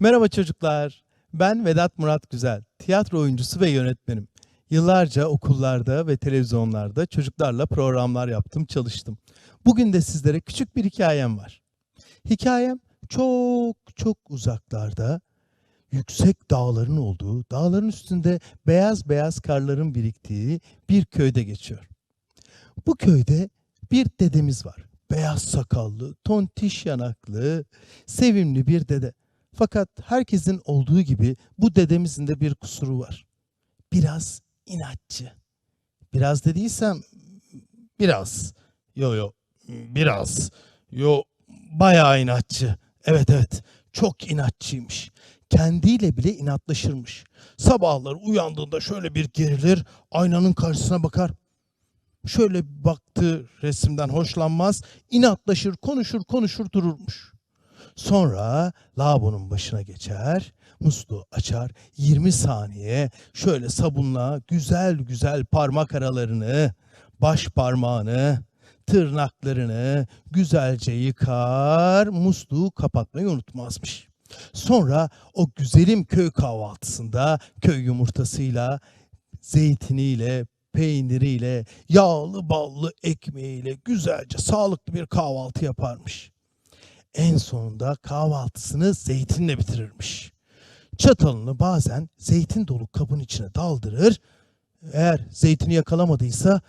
Merhaba çocuklar. Ben Vedat Murat Güzel, tiyatro oyuncusu ve yönetmenim. Yıllarca okullarda ve televizyonlarda çocuklarla programlar yaptım, çalıştım. Bugün de sizlere küçük bir hikayem var. Hikayem çok çok uzaklarda, yüksek dağların olduğu, dağların üstünde beyaz beyaz karların biriktiği bir köyde geçiyor. Bu köyde bir dedemiz var. Beyaz sakallı, tontiş yanaklı, sevimli bir dede. Fakat herkesin olduğu gibi bu dedemizin de bir kusuru var. Biraz inatçı. Biraz dediysem biraz. Yo yo biraz. Yo bayağı inatçı. Evet evet çok inatçıymış. Kendiyle bile inatlaşırmış. Sabahları uyandığında şöyle bir gerilir, aynanın karşısına bakar. Şöyle bir baktığı resimden hoşlanmaz, inatlaşır, konuşur, konuşur dururmuş. Sonra lavabonun başına geçer, musluğu açar, 20 saniye şöyle sabunla güzel güzel parmak aralarını, baş parmağını, tırnaklarını güzelce yıkar, musluğu kapatmayı unutmazmış. Sonra o güzelim köy kahvaltısında köy yumurtasıyla, zeytiniyle, peyniriyle, yağlı ballı ekmeğiyle güzelce sağlıklı bir kahvaltı yaparmış. En sonunda kahvaltısını zeytinle bitirirmiş. Çatalını bazen zeytin dolu kabın içine daldırır. Eğer zeytini yakalamadıysa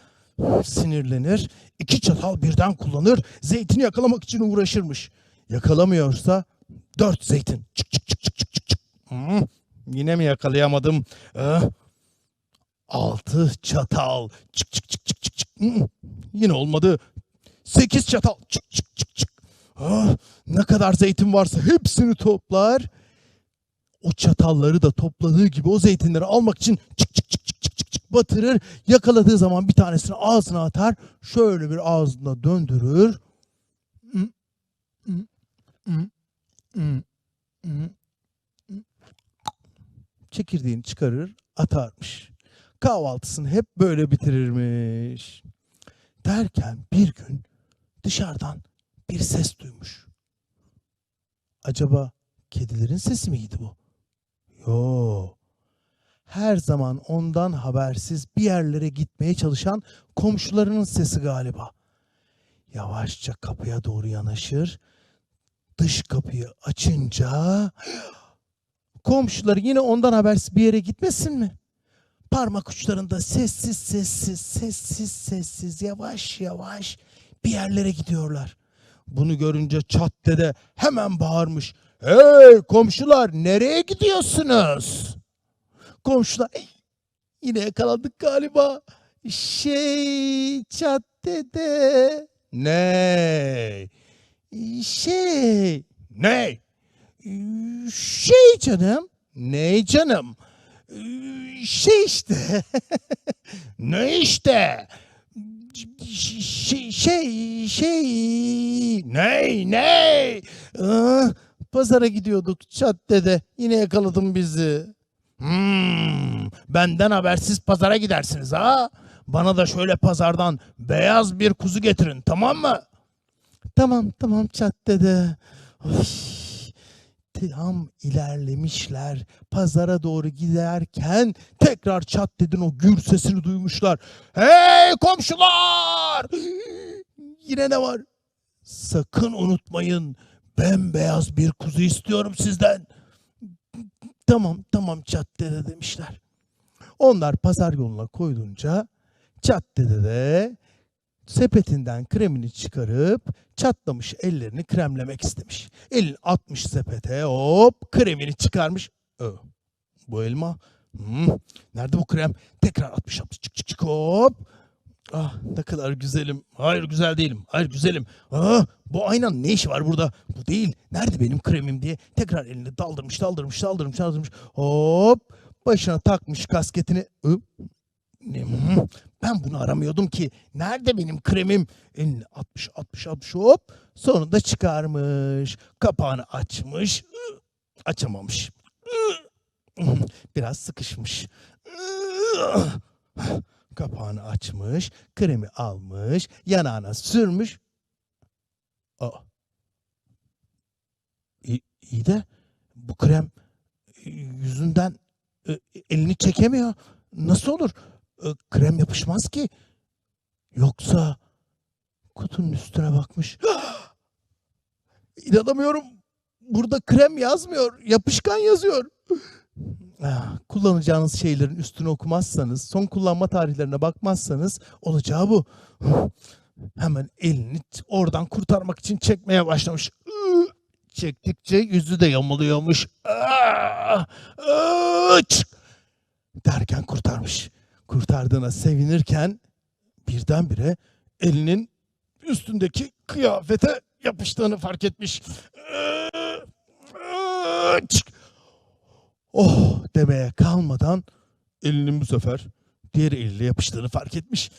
sinirlenir. iki çatal birden kullanır. Zeytini yakalamak için uğraşırmış. Yakalamıyorsa dört zeytin. Çık çık çık çık çık çık. Hmm, yine mi yakalayamadım? Eh, altı çatal. Çık çık çık çık çık çık. Hmm, yine olmadı. Sekiz çatal. Çık çık çık çık. Ah, ne kadar zeytin varsa hepsini toplar. O çatalları da topladığı gibi o zeytinleri almak için çık çık çık çık çık çık çık batırır. Yakaladığı zaman bir tanesini ağzına atar. Şöyle bir ağzında döndürür. Çekirdeğini çıkarır, atarmış. Kahvaltısını hep böyle bitirirmiş. Derken bir gün dışarıdan bir ses duymuş. Acaba kedilerin sesi miydi bu? Yo. Her zaman ondan habersiz bir yerlere gitmeye çalışan komşularının sesi galiba. Yavaşça kapıya doğru yanaşır. Dış kapıyı açınca komşuları yine ondan habersiz bir yere gitmesin mi? Parmak uçlarında sessiz sessiz sessiz sessiz yavaş yavaş bir yerlere gidiyorlar. Bunu görünce çat dede hemen bağırmış. Hey komşular nereye gidiyorsunuz? Komşular "Ey, yine yakalandık galiba. Şey çat dede. Ne? Şey. Ne? Şey canım. Ne canım? Şey işte. ne işte? Şey şey şey. Ney ney? Aa, pazara gidiyorduk caddede. Yine yakaladım bizi. Hmm, benden habersiz pazara gidersiniz ha? Bana da şöyle pazardan beyaz bir kuzu getirin tamam mı? Tamam tamam caddede. Oy, tam ilerlemişler pazara doğru giderken tekrar çat dedin o gür sesini duymuşlar. Hey komşular! Yine ne var? Sakın unutmayın bembeyaz bir kuzu istiyorum sizden. Tamam tamam çat dede demişler. Onlar pazar yoluna koyulunca çat dede de sepetinden kremini çıkarıp çatlamış ellerini kremlemek istemiş. Elini atmış sepete hop kremini çıkarmış. Ö, bu elma. Hmm, nerede bu krem? Tekrar atmış atmış çık çık çık hop. Ah ne kadar güzelim. Hayır güzel değilim. Hayır güzelim. Ah bu aynanın ne işi var burada? Bu değil. Nerede benim kremim diye tekrar elini daldırmış daldırmış daldırmış daldırmış. Hop başına takmış kasketini. Ö, hmm, ben bunu aramıyordum ki. Nerede benim kremim? Elini atmış atmış atmış hop. Sonunda çıkarmış. Kapağını açmış. Açamamış. Biraz sıkışmış. Kapağını açmış. Kremi almış. Yanağına sürmüş. Aa. İyi, iyi de bu krem yüzünden e, elini çekemiyor. Nasıl olur? Krem yapışmaz ki. Yoksa kutunun üstüne bakmış. İnanamıyorum. Burada krem yazmıyor. Yapışkan yazıyor. Ah, Kullanacağınız şeylerin üstünü okumazsanız, son kullanma tarihlerine bakmazsanız olacağı bu. Hemen elini oradan kurtarmak için çekmeye başlamış. Çektikçe yüzü de yamuluyormuş. Ah, Aç! Derken kurtarmış. Kurtardığına sevinirken birdenbire elinin üstündeki kıyafete yapıştığını fark etmiş. Oh demeye kalmadan elinin bu sefer diğer eliyle yapıştığını fark etmiş.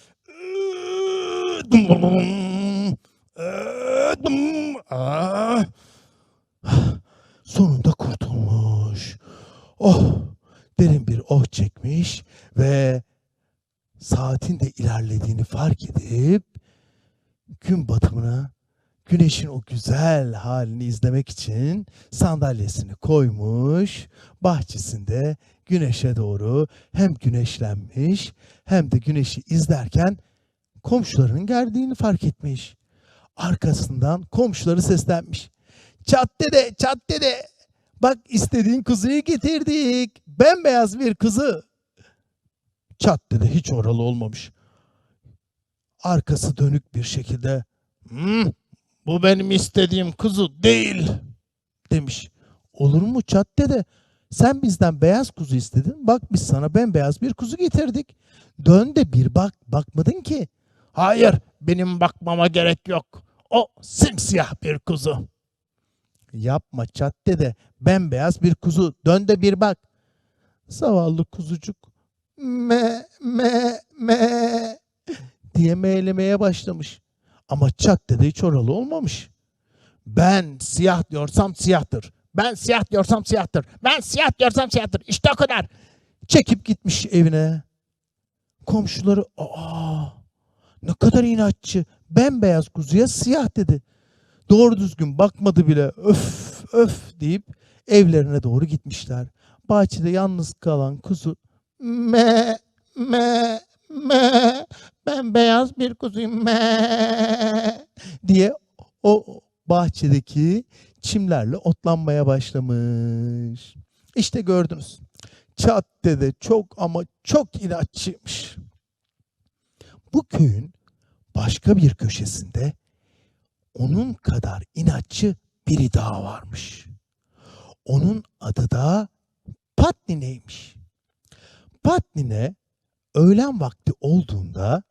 Ah! Sonunda kurtulmuş. Oh derin bir oh çekmiş ve saatin de ilerlediğini fark edip gün batımına güneşin o güzel halini izlemek için sandalyesini koymuş, bahçesinde güneşe doğru hem güneşlenmiş hem de güneşi izlerken komşularının geldiğini fark etmiş. Arkasından komşuları seslenmiş. Çat dede, çat dede. Bak istediğin kuzuyu getirdik. Bembeyaz bir kuzu. Çat dede hiç oralı olmamış. Arkası dönük bir şekilde "Hmm, bu benim istediğim kuzu değil demiş. Olur mu çat dede? Sen bizden beyaz kuzu istedin. Bak biz sana bembeyaz bir kuzu getirdik. Dön de bir bak. Bakmadın ki. Hayır benim bakmama gerek yok. O simsiyah bir kuzu. Yapma çat dede. Bembeyaz bir kuzu. Dön de bir bak. Zavallı kuzucuk. Me me me diye meylemeye başlamış. Ama çat dede hiç oralı olmamış. Ben siyah diyorsam siyahtır. Ben siyah diyorsam siyahtır. Ben siyah diyorsam siyahtır. İşte o kadar. Çekip gitmiş evine. Komşuları aa ne kadar inatçı. Bembeyaz kuzuya siyah dedi. Doğru düzgün bakmadı bile. Öf öf deyip evlerine doğru gitmişler. Bahçede yalnız kalan kuzu me me me ben beyaz bir kuzuyum me diye o bahçedeki çimlerle otlanmaya başlamış. İşte gördünüz. Çat dede çok ama çok inatçıymış. Bu köyün başka bir köşesinde onun kadar inatçı biri daha varmış. Onun adı da Patnine'ymiş. Patnine öğlen vakti olduğunda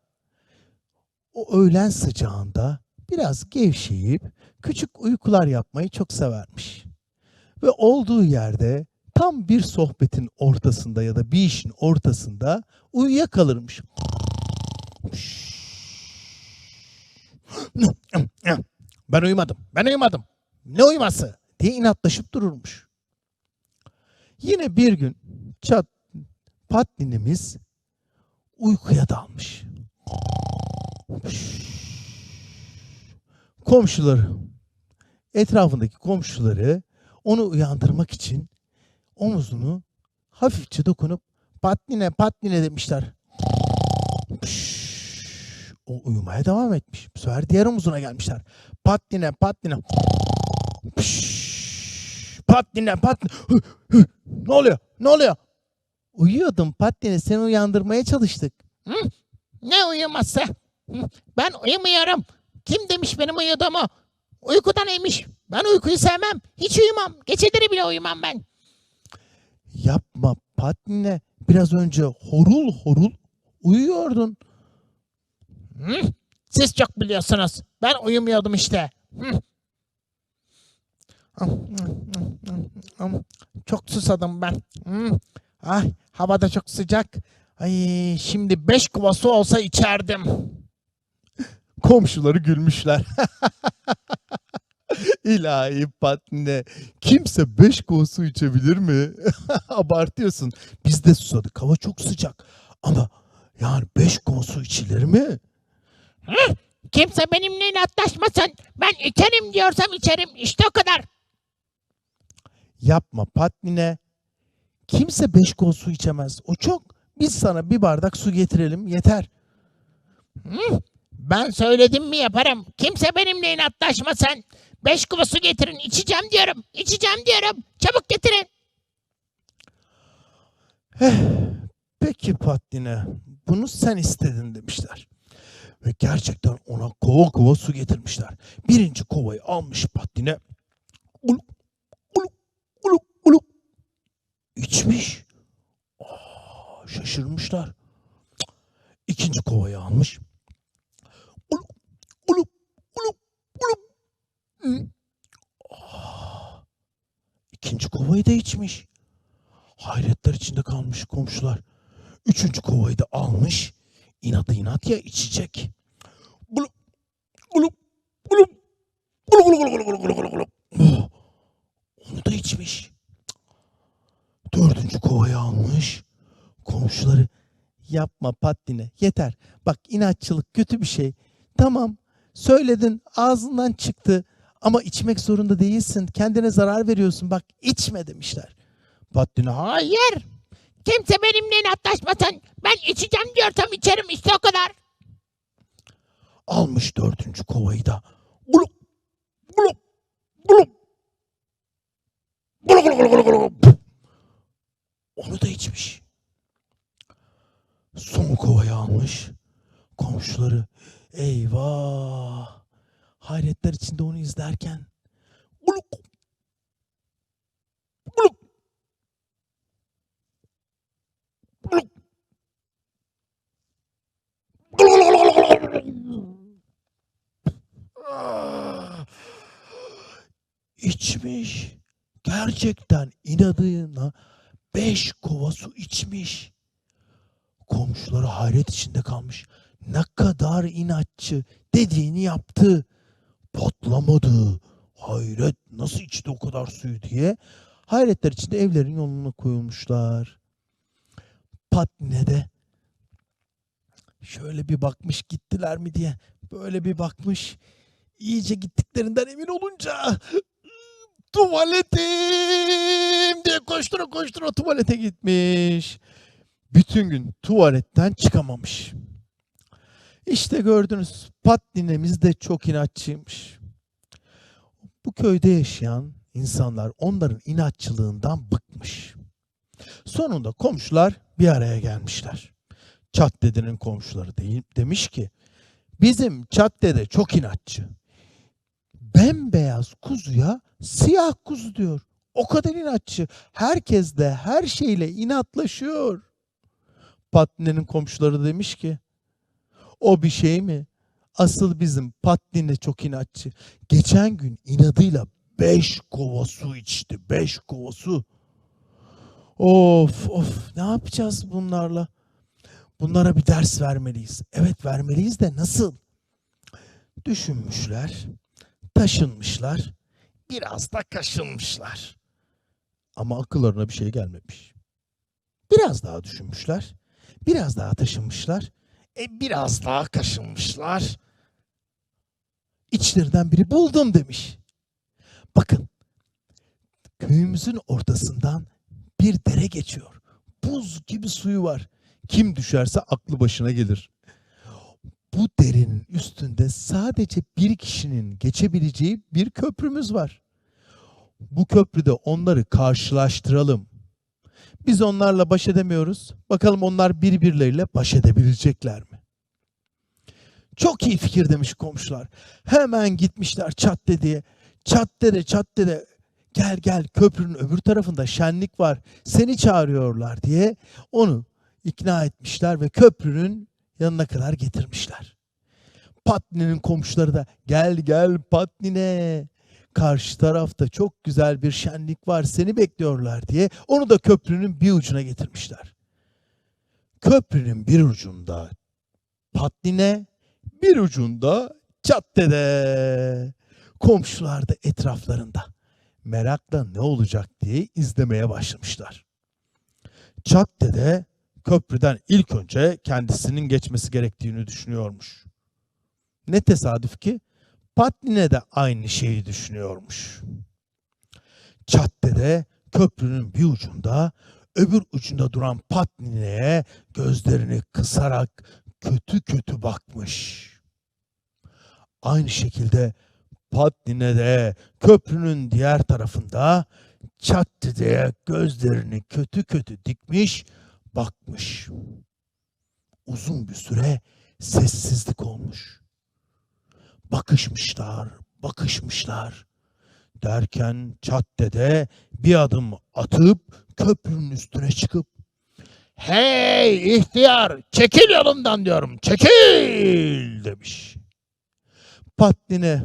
o öğlen sıcağında biraz gevşeyip küçük uykular yapmayı çok severmiş. Ve olduğu yerde tam bir sohbetin ortasında ya da bir işin ortasında uyuyakalırmış. Ben uyumadım. Ben uyumadım. Ne uyuması? diye inatlaşıp dururmuş. Yine bir gün çat patninimiz uykuya dalmış. Komşuları, etrafındaki komşuları onu uyandırmak için omuzunu hafifçe dokunup patnine patnine demişler. O uyumaya devam etmiş. Bu sefer diğer omuzuna gelmişler. Patline patline. Patline patline. Ne oluyor? Ne oluyor? Uyuyordum patline seni uyandırmaya çalıştık. Hı? Ne uyuması? Hı? Ben uyumuyorum. Kim demiş benim uyuduğumu? Uykudan neymiş? Ben uykuyu sevmem. Hiç uyumam. Geceleri bile uyumam ben. Yapma patline. Biraz önce horul horul uyuyordun. Hı? Siz çok biliyorsunuz. Ben uyumuyordum işte. Hı? Çok susadım ben. Ay, havada çok sıcak. Ay, şimdi beş kova su olsa içerdim. Komşuları gülmüşler. İlahi patine. Kimse beş kova su içebilir mi? Abartıyorsun. Biz de susadık. Hava çok sıcak. Ama yani beş kova su içilir mi? Hı? Kimse benimle inatlaşmasın. Ben içerim diyorsam içerim. İşte o kadar. Yapma Patnine. Kimse beş kol su içemez. O çok. Biz sana bir bardak su getirelim yeter. Hı? Ben söyledim mi yaparım. Kimse benimle inatlaşmasın. Beş kuva su getirin. içeceğim diyorum. İçeceğim diyorum. Çabuk getirin. Peki Patnine, bunu sen istedin demişler. Ve gerçekten ona kova kova su getirmişler. Birinci kovayı almış Patnine. Uluk, uluk, uluk, uluk. İçmiş. Aa, şaşırmışlar. İkinci kovayı almış. Uluk, uluk, uluk. Hı. Aa, kovayı da içmiş. Hayretler içinde kalmış komşular. Üçüncü kovayı da almış. İnadı inat ya içecek. Bulup, bulup, bulup, bulup, bulup, bulup, bulup, bulup, bulup, Onu da içmiş. Dördüncü kovayı almış. Komşuları yapma Pattine yeter. Bak inatçılık kötü bir şey. Tamam söyledin ağzından çıktı ama içmek zorunda değilsin. Kendine zarar veriyorsun. Bak içme demişler. Pattine hayır. Kimse benimle inatlaşmasın. Ben içeceğim diyorsam içerim işte o kadar. Almış dördüncü kovayı da. Gulup, gulup, gulup. Gulup, gulup, gulup, gulup, gulup. Onu da içmiş. Son kovaya almış. Komşuları eyvah! Hayretler içinde onu izlerken uluk! Uluk! Uluk! İçmiş. Gerçekten inadına beş kova su içmiş. Komşuları hayret içinde kalmış. Ne kadar inatçı dediğini yaptı. Patlamadı. Hayret nasıl içti o kadar suyu diye. Hayretler içinde evlerin yoluna koyulmuşlar. Patne de şöyle bir bakmış gittiler mi diye. Böyle bir bakmış. İyice gittiklerinden emin olunca tuvaletim diye koştura koştura tuvalete gitmiş. Bütün gün tuvaletten çıkamamış. İşte gördünüz Patninemiz de çok inatçıymış. Bu köyde yaşayan insanlar onların inatçılığından bıkmış. Sonunda komşular bir araya gelmişler. Çat dedenin komşuları değil, demiş ki bizim Çat dede çok inatçı. Bembeyaz kuzuya siyah kuzu diyor. O kadar inatçı. Herkes de her şeyle inatlaşıyor. Patni'nin komşuları demiş ki o bir şey mi? Asıl bizim Patni'ne çok inatçı. Geçen gün inadıyla beş kova su içti. Beş kova su. Of of ne yapacağız bunlarla? Bunlara bir ders vermeliyiz. Evet vermeliyiz de nasıl? Düşünmüşler, taşınmışlar, biraz da kaşınmışlar. Ama akıllarına bir şey gelmemiş. Biraz daha düşünmüşler, biraz daha taşınmışlar, e biraz daha kaşınmışlar. İçlerinden biri buldum demiş. Bakın, köyümüzün ortasından bir dere geçiyor. Buz gibi suyu var. Kim düşerse aklı başına gelir. Bu derenin üstünde sadece bir kişinin geçebileceği bir köprümüz var. Bu köprüde onları karşılaştıralım. Biz onlarla baş edemiyoruz. Bakalım onlar birbirleriyle baş edebilecekler mi? Çok iyi fikir demiş komşular. Hemen gitmişler çat dediye. Çat dede çat dede gel gel köprünün öbür tarafında şenlik var. Seni çağırıyorlar diye onu ikna etmişler ve köprünün yanına kadar getirmişler. Patni'nin komşuları da gel gel Patni'ne karşı tarafta çok güzel bir şenlik var seni bekliyorlar diye onu da köprünün bir ucuna getirmişler. Köprünün bir ucunda Patni'ne bir ucunda caddede komşular da etraflarında merakla ne olacak diye izlemeye başlamışlar. Caddede köprüden ilk önce kendisinin geçmesi gerektiğini düşünüyormuş. Ne tesadüf ki Patnine de aynı şeyi düşünüyormuş. caddede köprünün bir ucunda öbür ucunda duran Patni'ye gözlerini kısarak kötü kötü bakmış. Aynı şekilde Patni'ne de köprünün diğer tarafında caddede gözlerini kötü kötü dikmiş bakmış. Uzun bir süre sessizlik olmuş. Bakışmışlar, bakışmışlar. Derken caddede bir adım atıp köprünün üstüne çıkıp Hey ihtiyar çekil yolumdan diyorum çekil demiş. Patline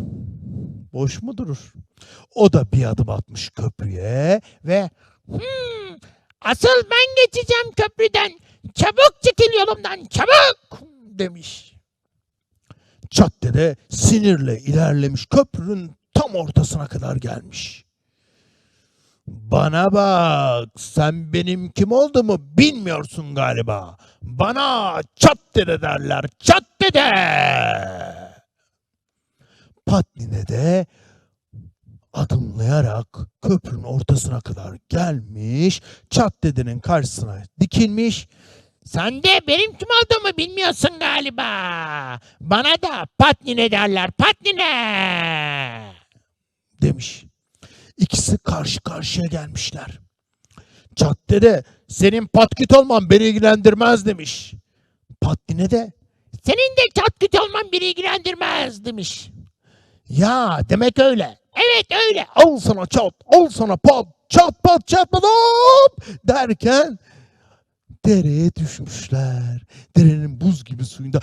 boş mu durur? O da bir adım atmış köprüye Ve hmm, asıl ben geçeceğim köprüden çabuk çekil yolumdan çabuk demiş. caddede sinirle ilerlemiş köprünün tam ortasına kadar gelmiş. Bana bak sen benim kim olduğumu bilmiyorsun galiba. Bana çat dede derler çat dede. Patline de adımlayarak köprünün ortasına kadar gelmiş. Çat dedenin karşısına dikilmiş. Sen de benim kim olduğumu bilmiyorsun galiba. Bana da Patnine derler Patnine. demiş. İkisi karşı karşıya gelmişler. Caddede senin patküt olman beni ilgilendirmez demiş. Patline de Senin de çat küt olman beni ilgilendirmez demiş. ya demek öyle. Evet öyle. Al sana çat, al sana pat, çat pat çat pat hop derken dereye düşmüşler. Derenin buz gibi suyunda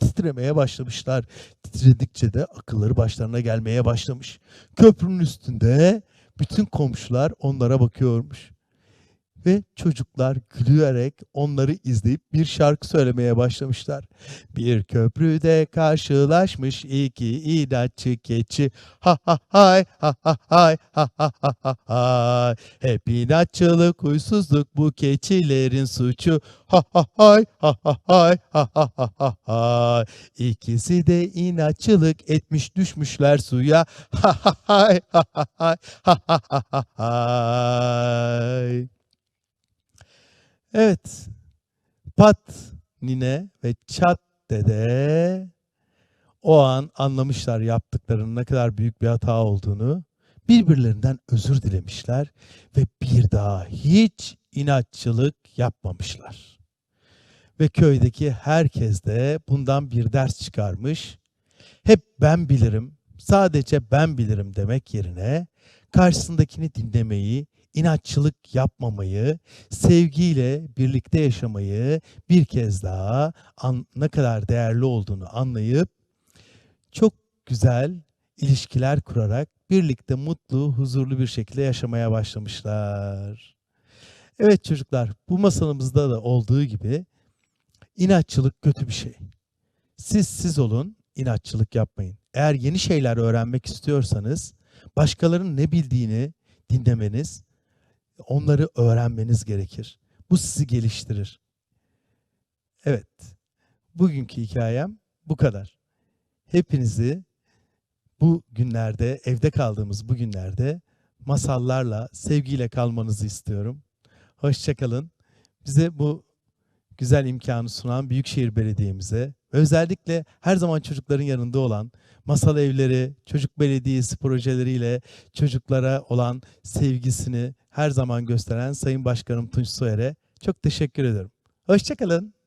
titremeye başlamışlar. Titredikçe de akılları başlarına gelmeye başlamış. Köprünün üstünde bütün komşular onlara bakıyormuş. Ve çocuklar gülüyerek onları izleyip bir şarkı söylemeye başlamışlar. Bir köprüde karşılaşmış iki inatçı keçi. Ha ha hay ha ha hay ha ha ha ha hay. Hep inatçılık, huysuzluk bu keçilerin suçu. Ha ha hay ha ha hay ha ha ha ha hay. İkisi de inatçılık etmiş düşmüşler suya. Ha ha hay ha ha hay ha ha ha ha hay. Evet. Pat nine ve çat dede o an anlamışlar yaptıklarının ne kadar büyük bir hata olduğunu. Birbirlerinden özür dilemişler ve bir daha hiç inatçılık yapmamışlar. Ve köydeki herkes de bundan bir ders çıkarmış. Hep ben bilirim, sadece ben bilirim demek yerine karşısındakini dinlemeyi, inatçılık yapmamayı, sevgiyle birlikte yaşamayı bir kez daha an- ne kadar değerli olduğunu anlayıp çok güzel ilişkiler kurarak birlikte mutlu, huzurlu bir şekilde yaşamaya başlamışlar. Evet çocuklar, bu masalımızda da olduğu gibi inatçılık kötü bir şey. Siz siz olun, inatçılık yapmayın. Eğer yeni şeyler öğrenmek istiyorsanız başkalarının ne bildiğini dinlemeniz, onları öğrenmeniz gerekir. Bu sizi geliştirir. Evet. Bugünkü hikayem bu kadar. Hepinizi bu günlerde, evde kaldığımız bu günlerde masallarla, sevgiyle kalmanızı istiyorum. Hoşçakalın. Bize bu güzel imkanı sunan Büyükşehir Belediye'mize, özellikle her zaman çocukların yanında olan masal evleri, çocuk belediyesi projeleriyle çocuklara olan sevgisini her zaman gösteren Sayın Başkanım Tunç Soyer'e çok teşekkür ederim. Hoşçakalın.